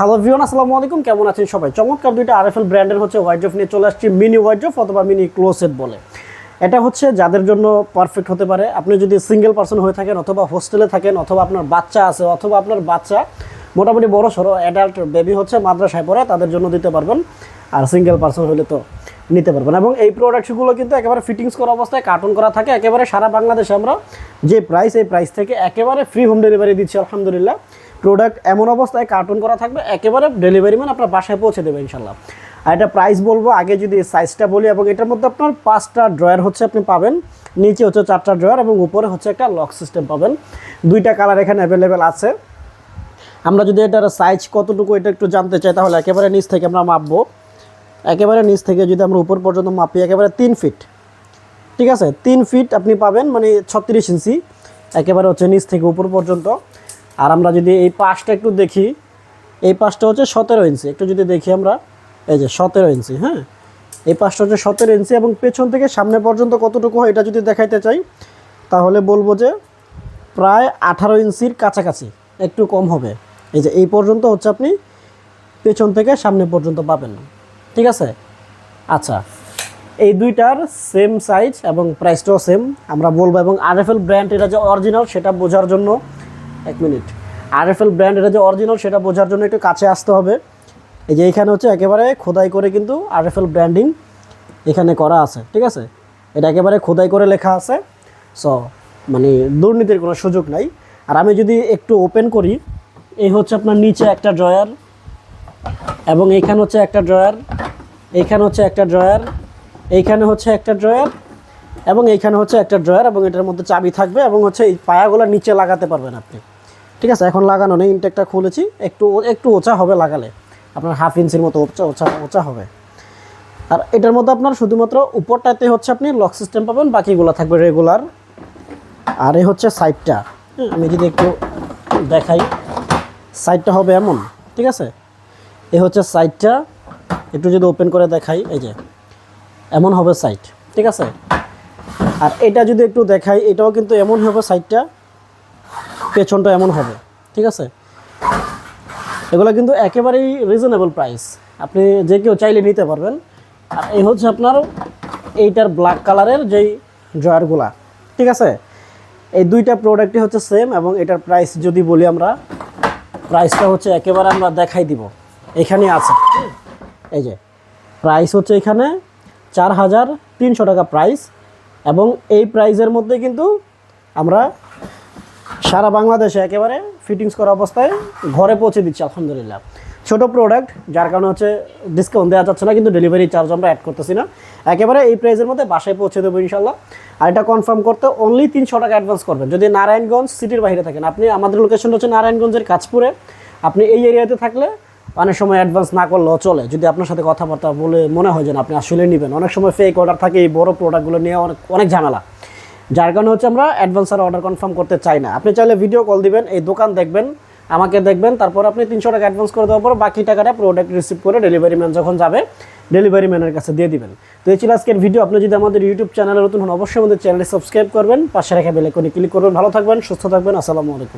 Hello ভিওন আসসালামু আলাইকুম। কেমন আছেন সবাই? চমৎকার দুইটা আরএফএল ব্র্যান্ডের হচ্ছে ওয়াইড্রফ নিয়ে চলে আসছি মিনি ওয়াইড্রফ অথবা মিনি ক্লোসেট বলে। এটা হচ্ছে যাদের জন্য পারফেক্ট হতে পারে। আপনি যদি সিঙ্গেল পার্সন হয়ে থাকেন অথবা হোস্টেলে থাকেন অথবা আপনার বাচ্চা আছে অথবা আপনার বাচ্চা মোটামুটি বড় সড়ো অ্যাডাল্ট বেবি হচ্ছে মাদ্রাসায় পড়ে, তাদের জন্য দিতে পারবেন। আর সিঙ্গেল পার্সন হলে তো নিতে পারবেন। এবং এই প্রোডাক্টগুলো কিন্তু একেবারে ফিটিংস করা অবস্থায় কার্টুন করা থাকে। একেবারে সারা বাংলাদেশে আমরা যে প্রাইস এই প্রাইস থেকে একেবারে ফ্রি হোম ডেলিভারি দিচ্ছি, আলহামদুলিল্লাহ। প্রোডাক্ট এমন অবস্থায় কার্টুন করা থাকবে, একেবারে ডেলিভারি ম্যান আপনার বাসায় পৌঁছে দেবে ইনশাল্লাহ। আর এটা প্রাইস বলব, আগে যদি সাইজটা বলি, এবং এটার মধ্যে আপনার পাঁচটা ড্রয়ার হচ্ছে আপনি পাবেন, নিচে হচ্ছে চারটা ড্রয়ার এবং উপরে হচ্ছে একটা লক সিস্টেম পাবেন। দুইটা কালার এখানে অ্যাভেলেবেল আছে। আমরা যদি এটার সাইজ কতটুকু এটা একটু জানতে চাই, তাহলে একেবারে নিচ থেকে আমরা মাপবো। একেবারে নিচ থেকে যদি আমরা উপর পর্যন্ত মাপি, একেবারে তিন ফিট ঠিক আছে? তিন ফিট আপনি পাবেন মানে ছত্রিশ ইঞ্চি একেবারে হচ্ছে নিচ থেকে উপর পর্যন্ত। আর আমরা যদি এই পাশটা একটু দেখি, এই পাশটা হচ্ছে সতেরো ইঞ্চি। একটু যদি দেখি আমরা, এই যে সতেরো ইঞ্চি হ্যাঁ? এই পাশটা হচ্ছে সতেরো ইঞ্চি এবং পেছন থেকে সামনে পর্যন্ত কতটুকু হয় এটা যদি দেখাইতে চাই, তাহলে বলব যে প্রায় আঠারো ইঞ্চির কাছাকাছি, একটু কম হবে। এই যে এই পর্যন্ত হচ্ছে আপনি পেছন থেকে সামনে পর্যন্ত পাবেন। ঠিক আছে? আচ্ছা এই দুইটার সেম সাইজ এবং প্রাইসটাও সেম আমরা বলব এবং আরএফএল ব্র্যান্ড এটা যে অরিজিনাল সেটা বোঝার জন্য এক মিনিট। আরএফএল ব্র্যান্ড এটা যে অরিজিনাল সেটা বোঝার জন্য একটু কাছে আসতে হবে। এই যে এখানে হচ্ছে একেবারে খোদাই করে কিন্তু আরএফএল ব্র্যান্ডিং এখানে করা আছে, ঠিক আছে? এটা একেবারে খোদাই করে লেখা আছে। সো মানে দুর্নীতির কোনো সুযোগ নাই। আর আমি যদি একটু ওপেন করি, এই হচ্ছে আপনার নিচে একটা ড্রয়ার এবং এইখানে হচ্ছে একটা ড্রয়ার এইখানে হচ্ছে একটা ড্রয়ার এইখানে হচ্ছে একটা ড্রয়ার এবং এইখানে হচ্ছে একটা ড্রয়ার এবং এটার মধ্যে চাবি থাকবে এবং হচ্ছে এই পায়াগুলো নিচে লাগাতে পারবেন আপনি। ঠিক আছে? এখন লাগানো নেই ইনটেকটা খুলেছি। একটু একটু ওচা হবে লাগালে। আপনার হাফ ইঞ্চির মতো ওচা ওচা ওচা হবে। আর এটার মধ্যে আপনার শুধুমাত্র উপরটাতে হচ্ছে আপনি লক সিস্টেম পাবেন, বাকিগুলো থাকবে রেগুলার আর এই হচ্ছে সাইডটা আমি যদি একটু দেখাই। সাইডটা হবে এমন, ঠিক আছে? এ হচ্ছে সাইডটা একটু যদি ওপেন করে দেখাই, এই যে। এমন হবে সাইড ঠিক আছে? আর এটা যদি একটু দেখাই, এটাও কিন্তু এমন হবে সাইডটা, পেছনটা এমন হবে, ঠিক আছে? এগুলো কিন্তু একেবারেই রিজনেবল প্রাইস আপনি যে কেউ চাইলে নিতে পারবেন। আর এই হচ্ছে আপনার এইটার ব্ল্যাক কালারের যেই ড্রয়ারগুলা, ঠিক আছে? এই দুইটা প্রোডাক্টই হচ্ছে সেম এবং এটার প্রাইস যদি বলি আমরা প্রাইসটা হচ্ছে একেবারে আমরা দেখাই দিব। এখানে আছে, এই যে প্রাইস হচ্ছে এখানে চার হাজার তিনশো টাকা প্রাইস এবং এই প্রাইজের মধ্যে কিন্তু আমরা সারা বাংলাদেশে একেবারে ফিটিংস করা অবস্থায় ঘরে পৌঁছে দিচ্ছি, আলহামদুলিল্লাহ। ছোট প্রোডাক্ট যার কারণে হচ্ছে ডিসকাউন্ট দেওয়া যাচ্ছে না, কিন্তু ডেলিভারি চার্জ আমরা অ্যাড করতেছি না। একেবারে এই প্রাইজের মধ্যে বাসায় পৌঁছে দেবো ইনশাল্লাহ আর এটা কনফার্ম করতে অনলি তিনশো টাকা অ্যাডভান্স করবেন। যদি নারায়ণগঞ্জ সিটির বাইরে থাকেন, আপনি আমাদের লোকেশন হচ্ছে নারায়ণগঞ্জের কাজপুরে আপনি এই এরিয়াতে থাকলে অনেক সময় অ্যাডভান্স না করলেও চলে। যদি আপনার সাথে কথাবার্তা বলে মনে হয় যে আপনি আসলে নেবেন। অনেক সময় ফেক অর্ডার থাকে, এই বড় প্রোডাক্টগুলো নিয়ে অনেক অনেক ঝামেলা। যার কারণে হচ্ছে আমরা অ্যাডভান্স আর অর্ডার কনফার্ম করতে চাই না। আপনি চাইলে ভিডিও কল দিবেন, এই দোকান দেখবেন, আমাকে দেখবেন, তারপর আপনি তিনশো টাকা অ্যাডভান্স করে দেওয়ার পর বাকি টাকাটা প্রোডাক্ট রিসিভ করে ডেলিভারি ম্যান যখন যাবে ডেলিভারি ম্যানের কাছে দিয়ে দিবেন। তো এই ছিল আজকের ভিডিও আপনি যদি আমাদের ইউটিউব চ্যানেলে নতুন হন, অবশ্যই আমাদের চ্যানেলটি সাবস্ক্রাইব করবেন। পাশে রেখে বেলেকনে ক্লিক করবেন। ভালো থাকবেন, সুস্থ থাকবেন। আসসালামু আলাইকুম।